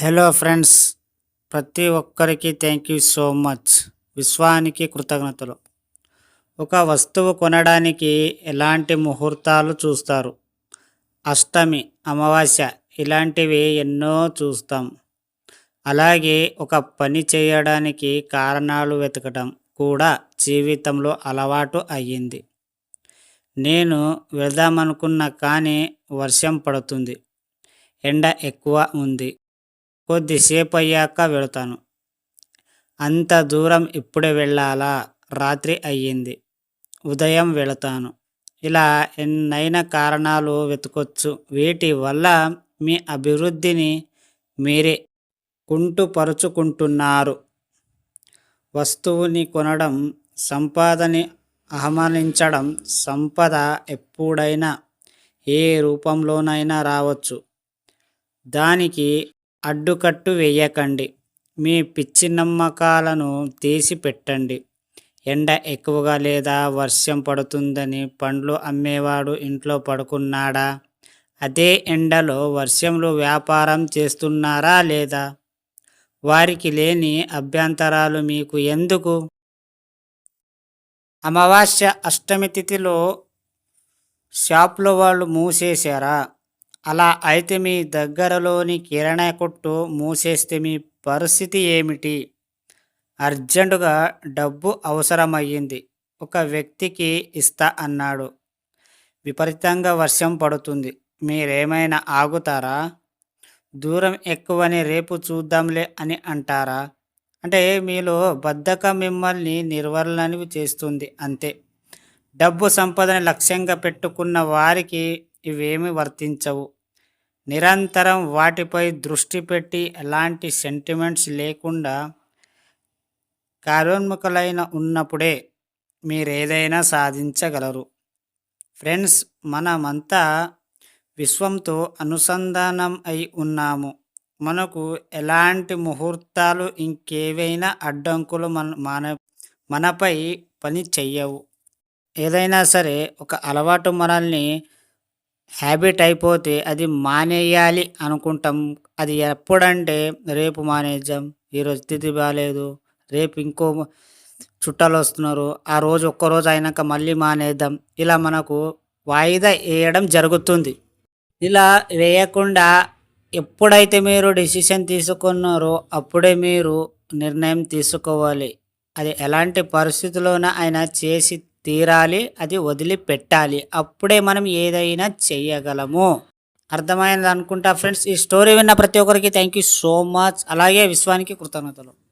Hello friends ప్రతి ఒక్కరికి thank you so much విశ్వానికి కృతజ్ఞతలు. ఒక వస్తువు కొనడానికి ఎలాంటి ముహూర్తాలు చూస్తారు? అష్టమి అమావాస్య ఇలాంటివి ఎన్నో చూస్తాం. అలాగే ఒక పని చేయడానికి కారణాలు వెతకడం కూడా జీవితంలో అలవాటు అయ్యింది. నేను వెళ్దామనుకున్న కానీ వర్షం పడుతుంది. ఎండ ఎక్కువ ఉంది. కొద్దిసేపు అయ్యాక వెళతాను. అంత దూరం ఇప్పుడే వెళ్ళాలా? రాత్రి అయ్యింది. ఉదయం వెళతాను. ఇలా ఎన్నైన కారణాలు వెతకొచ్చు. వీటి వల్ల మీ అభివృద్ధిని మీరే కుంటుపరుచుకుంటున్నారు వస్తువుని కొనడం సంపాదని అహమానించడం సంపద ఎప్పుడైనా ఏ రూపంలోనైనా రావచ్చు. దానికి అడ్డుకట్టు వేయకండి. మీ పిచ్చి నమ్మకాలను తీసి పెట్టండి ఎండ ఎక్కువగా లేదా వర్షం పడుతుందని పండ్లు అమ్మేవాడు ఇంట్లో పడుకున్నాడా? అదే ఎండలో వర్షంలో వ్యాపారం చేస్తున్నారా లేదా? వారికి లేని అభ్యంతరాలు మీకు ఎందుకు? అమావాస్య అష్టమి తిథిలో షాప్లో వాళ్ళు మూసేశారా? అలా అయితే మీ దగ్గరలోని కిరాణా కొట్టు మూసేస్తే మీ పరిస్థితి ఏమిటి? అర్జెంటుగా డబ్బు అవసరమయ్యింది. ఒక వ్యక్తికి ఇస్తా అన్నాడు. విపరీతంగా వర్షం పడుతుంది. మీరేమైనా ఆగుతారా? దూరం ఎక్కువని రేపు చూద్దాంలే అని అంటారా? అంటే మీలో బద్ధకం మిమ్మల్ని నిర్వహణని చేస్తుంది అంతే. డబ్బు సంపదని లక్ష్యంగా పెట్టుకున్న వారికి ఇవేమి వర్తించవు. నిరంతరం వాటిపై దృష్టి పెట్టి ఎలాంటి సెంటిమెంట్స్ లేకుండా కార్యోన్ముఖులైన ఉన్నప్పుడే మీరేదైనా సాధించగలరు. ఫ్రెండ్స్ మనమంతా విశ్వంతో అనుసంధానం అయి ఉన్నాము. మనకు ఎలాంటి ముహూర్తాలు ఇంకేవైనా అడ్డంకులు మన మన మనపై పని చెయ్యవు. ఏదైనా సరే ఒక అలవాటు మనల్ని హ్యాబిట్ అయిపోతే అది మానేయాలి అనుకుంటాం. అది ఎప్పుడంటే రేపు మానేద్దాం ఈరోజు తిథి బాగాలేదు రేపు ఇంకో చుట్టాలు వస్తున్నారు ఆ రోజు ఒక్కరోజు అయినాక మళ్ళీ మానేద్దాం. ఇలా మనకు వాయిదా వేయడం జరుగుతుంది. ఇలా వేయకుండా ఎప్పుడైతే మీరు డిసిషన్ తీసుకున్నారో అప్పుడే మీరు నిర్ణయం తీసుకోవాలి. అది ఎలాంటి పరిస్థితుల్లోనైనా అయినా చేసి తీరాలి అది వదిలిపెట్టాలి. అప్పుడే మనం ఏదైనా చేయగలము. అర్థమైంది అనుకుంటా ఫ్రెండ్స్ ఈ స్టోరీ విన్న ప్రతి ఒక్కరికి థ్యాంక్ యూ సో మచ్. అలాగే విశ్వానికి కృతజ్ఞతలు.